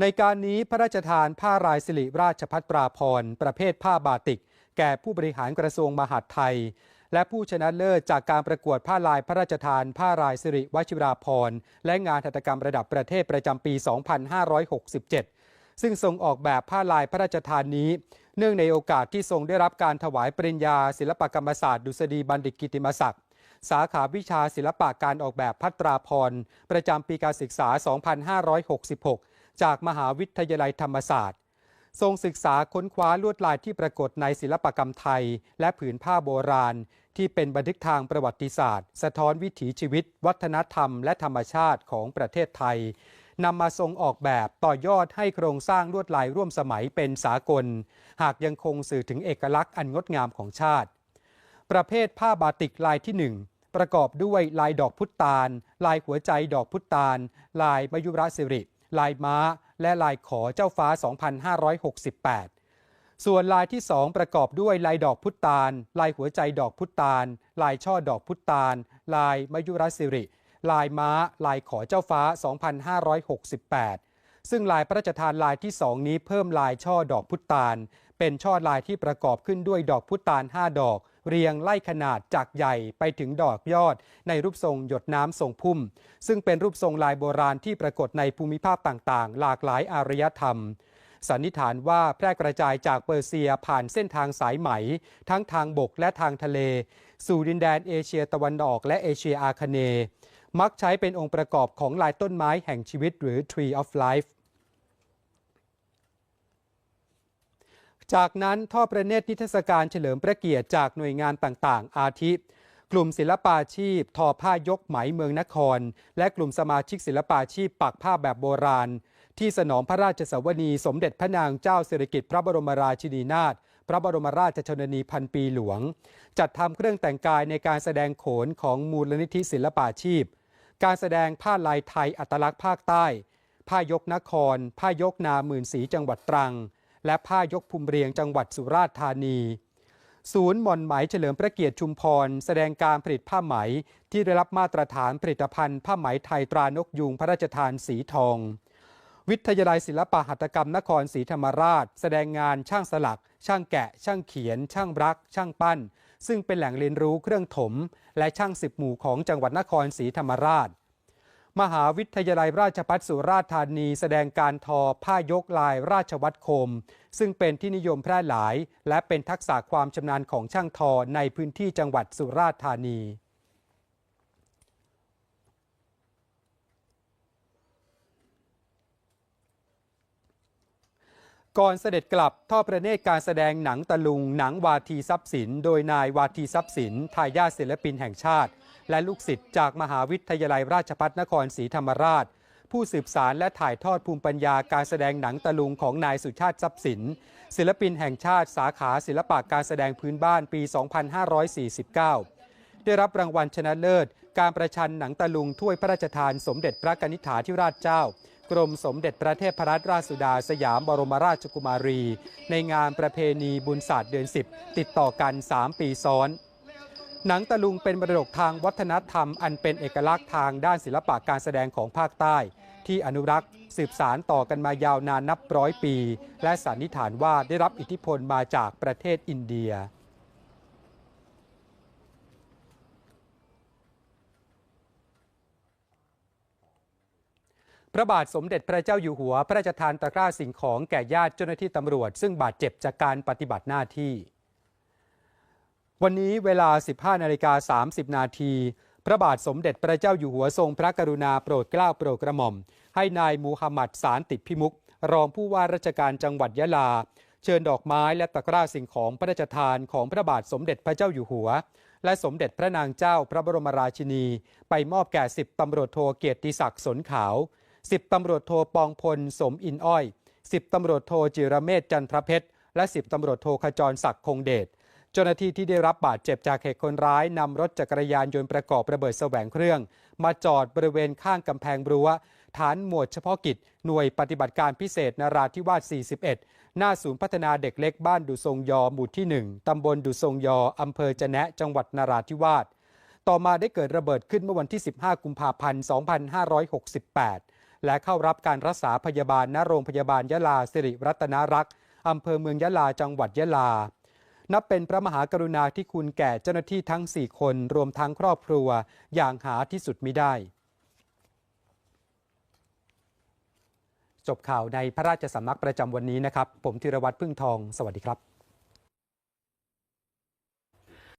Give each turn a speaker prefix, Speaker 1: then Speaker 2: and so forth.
Speaker 1: ในการนี้พระราชทานผ้ารายสิริราชพัตราพรประเภทผ้าบาติก แก่ผู้บริหารกระทรวงมหาดไทย และผู้ชนะเลิศจากการประกวดผ้าลายพระราชทาน ผ้ารายสิริวชิราพรและงานหัตถกรรมระดับประเทศประจำปี 2567 ซึ่งทรงออกแบบผ้าลายพระราชทานนี้ เนื่องในโอกาสที่ทรงได้รับการถวายปริญญา ศิลปกรรมศาสตร์ดุษฎีบัณฑิตกิติมศักดิ์สาขาวิชาศิลปะการออกแบบพัตราพรประจำปีการศึกษา 2566 จากมหาวิทยาลัยธรรมศาสตร์ ทรงศึกษาค้นคว้าลวดลายที่ปรากฏในศิลปกรรมไทย และผืนผ้าโบราณ ที่เป็นบันทึกทางประวัติศาสตร์ สะท้อนวิถีชีวิต วัฒนธรรม และธรรมชาติของประเทศไทยนำมาทรงออกแบบต่อยอดให้โครงสร้างลวดลายร่วมสมัยเป็นสากล หากยังคงสื่อถึงเอกลักษณ์อันงดงามของชาติ ประเภทผ้าบาติกลายที่หนึ่งประกอบด้วยลายดอกพุตาล ลายหัวใจดอกพุตาล ลายมยุราสิริ ลายม้า และลายขอเจ้าฟ้า 2568 ส่วนลายที่ 2 ประกอบด้วยลายดอกพุตาลลายหัวใจดอกพุตาลลายช่อดอกพุตาลลายมยุราสิริ ลายม้า ลายขอเจ้าฟ้า 2568 ซึ่งลายพระราชทานลายที่2นี้เพิ่มลายช่อดอกพุตาลเป็นช่อลายที่ประกอบขึ้นด้วยดอกพุตาล5ดอก เรียงไล่ขนาดจากใหญ่ไปถึงดอกยอด ในรูปทรงหยดน้ำทรงพุ่ม ซึ่งเป็นรูปทรงลายโบราณที่ปรากฏในภูมิภาคต่างๆ หลากหลายอารยธรรมสันนิษฐานว่าแพร่กระจายจากเปอร์เซียผ่านเส้นทางสายไหม ทั้งทางบกและทางทะเล สู่ดินแดนเอเชียตะวันออกและเอเชียอาคเนย์มักใช้เป็นองค์ประกอบของลายต้นไม้แห่งชีวิตหรือ Tree of Life จากนั้นท่อประเนตรนิทรรศการเฉลิมพระเกียรติจากหน่วยงานต่างๆ อาทิ กลุ่มศิลปาชีพ ทอผ้ายกไหมเมืองนคร และกลุ่มสมาชิกศิลปาชีพปักผ้าแบบโบราณ ที่สนองพระราชสวนีสมเด็จพระนางเจ้าสิริกิติ์พระบรมราชินีนาถพระบรมราชชนนีพันปีหลวง จัดทำเครื่องแต่งกายในการแสดงโขนของมูลนิธิศิลปาชีพ การแสดงผ้าลายไทยอัตลักษณ์ภาคใต้ ผ้ายกนคร ผ้ายกนาหมื่นสีจังหวัดตรัง และผ้ายกภูมิเรียงจังหวัดสุราษฎร์ธานี ศูนย์หม่อนไหมเฉลิมพระเกียรติชุมพร แสดงการผลิตผ้าไหมที่ได้รับมาตรฐานผลิตภัณฑ์ผ้าไหมไทยตรานกยูงพระราชทานสีทอง วิทยาลัยศิลปหัตถกรรมนครศรีธรรมราช แสดงงานช่างสลัก ช่างแกะ ช่างเขียน ช่างรัก ช่างปั้น ซึ่งเป็นแหล่งเรียนรู้เครื่องถม และช่างสิบหมู่ของจังหวัดนครศรีธรรมราช มหาวิทยาลัยราชภัฏสุราษฎร์ธานี แสดงการทอผ้ายกลายราชวัตรคม ซึ่งเป็นที่นิยมแพร่หลาย และเป็นทักษะความชำนาญของช่างทอในพื้นที่จังหวัดสุราษฎร์ธานีก่อนเสด็จกลับท่อประเนตรการแสดงหนังตะลุง หนังวาทีทรัพย์สิน โดยนายวาทีทรัพย์สินทายาทศิลปินแห่งชาติ และลูกศิษย์จากมหาวิทยาลัยราชภัฏนครศรีธรรมราช ผู้สืบสารและถ่ายทอดภูมิปัญญาการแสดงหนังตะลุงของนายสุชาติทรัพย์สิน ศิลปินแห่งชาติสาขาศิลปะการแสดงพื้นบ้านปี 2549 ได้รับรางวัลชนะเลิศ การประชันหนังตะลุงถ้วยพระราชทานสมเด็จพระกนิษฐาธิราชเจ้ากรมสมเด็จพระเทพรัตนราชสุดาสยามบรมราชกุมารี ในงานประเพณีบุญศาสตร์เดือน 10 ติดต่อกัน 3 ปีซ้อน หนังตะลุงเป็นมรดกทางวัฒนธรรม อันเป็นเอกลักษณ์ทางด้านศิลปะการแสดงของภาคใต้ ที่อนุรักษ์สืบสารต่อกันมายาวนานนับร้อยปี และสันนิษฐานว่าได้รับอิทธิพลมาจากประเทศอินเดียพระบาทสมเด็จพระเจ้าอยู่หัว พระราชทานตะกร้าสิ่งของแก่ญาติเจ้าหน้าที่ตำรวจ ซึ่งบาดเจ็บจากการปฏิบัติหน้าที่ วันนี้เวลา 15นาฬิกา30 นาที พระบาทสมเด็จพระเจ้าอยู่หัวทรงพระกรุณาโปรดเกล้าโปรดกระหม่อม ให้นายมูฮัมหมัดสารติดพิมุก รองผู้ว่าราชการจังหวัดยะลา เชิญดอกไม้และตะกร้าสิ่งของพระราชทานของพระบาทสมเด็จพระเจ้าอยู่หัว และสมเด็จพระนางเจ้าพระบรมราชินี ไปมอบแก่สิบตำรวจโทเกียรติศักดิ์สนขาวสิบตำรวจโทปองพลสมอินอ้อยสิบตำรวจโทจิรเมธจันทรเพชรและสิบตำรวจโทขจรศักดิ์คงเดช เจ้าหน้าที่ที่ได้รับบาดเจ็บจากเหตุคนร้ายนำรถจักรยานยนต์ประกอบระเบิดแสวงเครื่อง มาจอดบริเวณข้างกำแพงรั้วฐานหมวดเฉพาะกิจ หน่วยปฏิบัติการพิเศษนราธิวาส 41 หน้าศูนย์พัฒนาเด็กเล็กบ้านดุทรงยอหมู่ที่ 1 ตำบลดุทรงยออำเภอจะแนะจังหวัดนราธิวาส ต่อมาได้เกิดระเบิดขึ้นเมื่อวันที่ 15 กุมภาพันธ์ 2568 และเข้ารับการรักษาพยาบาลณโรงพยาบาลยะลาสิริรัตนารักษ์อำเภอเมืองยะลาจังหวัดยะลา นับเป็นพระมหากรุณาที่คุณแก่เจ้าหน้าที่ทั้ง 4 คนรวมทั้งครอบครัวอย่างหาที่สุดมิได้ จบข่าวในพระราชสำนักประจำวันนี้นะครับ ผมธีรวัตรพึ่งทอง สวัสดีครับ